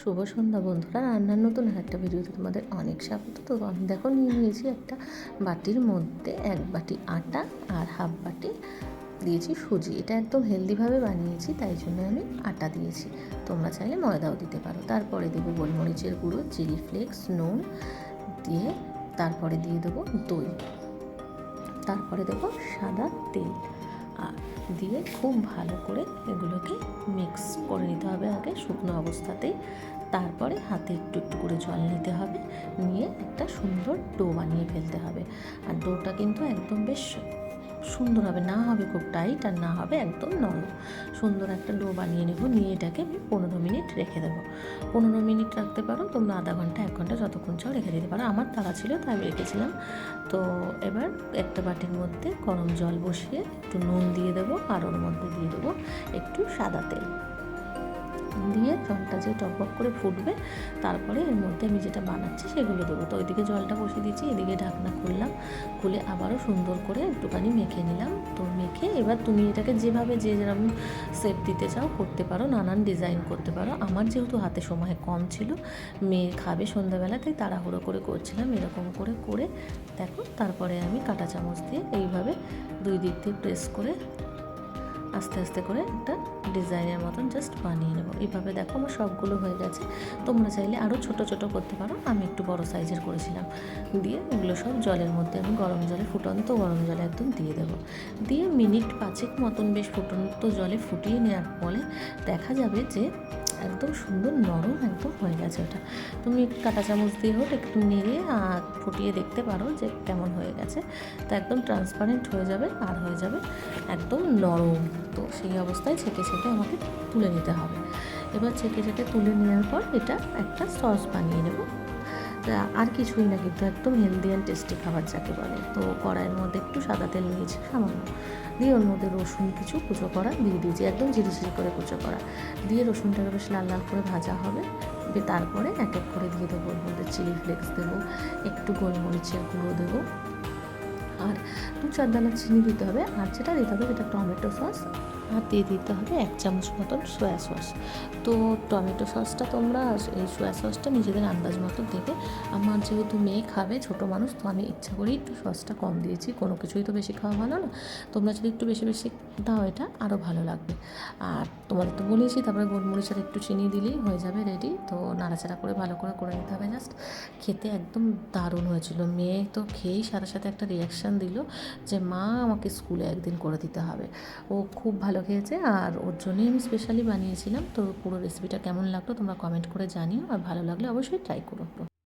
শুভ সন্ধ্যা বন্ধুরা রান্নার নতুন একটা ভিডিওতে তোমাদের অনেক স্বাগত। তো আমি দেখো নিয়ে নিয়েছি একটা বাটির মধ্যে এক বাটি আটা আর হাফ বাটি দিয়েছি সুজি। এটা একদম হেলদিভাবে বানিয়েছি, তাই জন্য আমি আটা দিয়েছি। তোমরা চাইলে ময়দাও দিতে পারো। তারপরে দেবো গোলমরিচের গুঁড়ো, চিলি ফ্লেক্স, নুন দিয়ে তারপরে দিয়ে দেবো দই। তারপরে দেবো সাদা তেল। দিয়ে খুব ভালো করে এগুলোকে মিক্স করে নিতে হবে আগে শুকনো অবস্থাতেই। তারপরে হাতে একটু একটু করে জল নিতে হবে। নিয়ে একটা সুন্দর ডো বানিয়ে ফেলতে হবে। আর ডোটা কিন্তু একদম বেশ সুন্দর হবে, না হবে খুব টাইট আর না হবে একদম নরম। সুন্দর একটা ডো বানিয়ে নেব, নিয়ে এটাকে আমি পনেরো মিনিট রেখে দেবো। পনেরো মিনিট রাখতে পারো, তোমরা আধা ঘণ্টা, এক ঘণ্টা যতক্ষণ চাও রেখে দিতে পারো। আমার তারা ছিল, তাই আমি রেখেছিলাম। তো এবার একটা বাটির মধ্যে গরম জল বসিয়ে একটু নুন দিয়ে দেবো আর ওর মধ্যে দিয়ে দেবো একটু সাদা তেল। দিয়ে জলটা যে টকবক করে ফুটবে, তারপরে এর মধ্যে আমি যেটা বানাচ্ছি সেগুলো দেবো। তো ওইদিকে জলটা বসিয়ে দিচ্ছি এদিকে ঢাকনা খুললাম, খুলে আবারও সুন্দর করে একটুখানি মেখে নিলাম। তো মেখে এবার তুমি এটাকে যেভাবে যে যেরকম সেপ দিতে চাও করতে পারো, নানান ডিজাইন করতে পারো। আমার যেহেতু হাতে সময় কম ছিল, মেয়ে খাবে সন্ধ্যাবেলা, তাই তাড়াহুড়ো করে করছিলাম, এরকম করে করে দেখো তারপরে আমি কাঁটা চামচ দিয়ে এইভাবে দুই দিক দিয়ে প্রেস করে আস্তে আস্তে করে একটা ডিজাইনের মতন জাস্ট বানিয়ে নেব। এইভাবে দেখো আমার সবগুলো হয়ে গেছে। তোমরা চাইলে আরও ছোট ছোট করতে পারো। আমি একটু বড় সাইজের করেছিলাম। দিয়ে এগুলো সব জলের মধ্যে আমি গরম জলে ফুটন্ত গরম জলে একদম দিয়ে দেবো। দিয়ে মিনিট পাঁচেক মতন বেশ ফুটন্ত জলে ফুটিয়ে নেওয়ার ফলে দেখা যাবে যে একদম সুন্দর নরম একদম হয়ে গেছে ওটা। তুমি একটু কাঁটা চামচ দিয়ে হোক, একটু নেড়ে ফুটিয়ে দেখতে পারো যে কেমন হয়ে গেছে। তো একদম ট্রান্সপারেন্ট হয়ে যাবে আর হয়ে যাবে একদম নরম। তো সেই অবস্থায় ছেঁকে ছেঁকে আমাকে তুলে নিতে হবে। এবার ছেঁকে ছেঁকে তুলে নেওয়ার পর এটা একটা সস বানিয়ে নেব। আর কিছুই না, কিন্তু একদম হেলদি অ্যান্ড টেস্টি খাবার যাকে বলে। তো কড়াইয়ের মধ্যে একটু সাদা তেল নিয়েছি, সামান্য। দিয়ে ওর মধ্যে রসুন কিছু কুচো করা দিয়ে দিয়েছি, একদম ঝিরি ঝিরি করে কুচো করা। দিয়ে রসুনটাকে বেশ লাল লাল করে ভাজা হবে। তারপরে এক এক করে দিয়ে দেবো, ওর মধ্যে চিলি ফ্লেক্স দেবো, একটু গোলমরিচের গুঁড়ো দেবো। আর দু চার দানা চিনি দিতে হবে, আর যেটা দিতে হবে যেটা টমেটো সস, আর দিয়ে দিতে হবে এক চামচ মতন সয়া সস তো টমেটো সসটা তোমরা এই সয়া সসটা নিজেদের আন্দাজ মতো দেবে। আমার যেহেতু মেয়ে খাবে, ছোটো মানুষ, তো আমি ইচ্ছা করেই একটু সসটা কম দিয়েছি। কোনো কিছুই তো বেশি খাওয়া ভালো না। তোমরা যদি একটু বেশি বেশি দাও এটা আরও ভালো লাগবে। আর তোমাদের তো বলেছি, তারপরে গোলমরিচের একটু চিনি দিলেই হয়ে যাবে রেডি তো নাড়াচাড়া করে ভালো করে করে নিতে হবে জাস্ট খেতে একদম দারুণ হয়েছিল। মেয়ে তো খেয়েই সাথে সাথে একটা রিয়াকশান দিল যে, মা, আমাকে স্কুলে একদিন করে দিতে হবে। ও খুব ভালো খেয়েছে আর ওর জন্যই আমি স্পেশালি বানিয়েছিলাম। তো পুরো রেসিপিটা কেমন লাগল তোমরা কমেন্ট করে জানিও আর ভালো লাগলে অবশ্যই ট্রাই করো।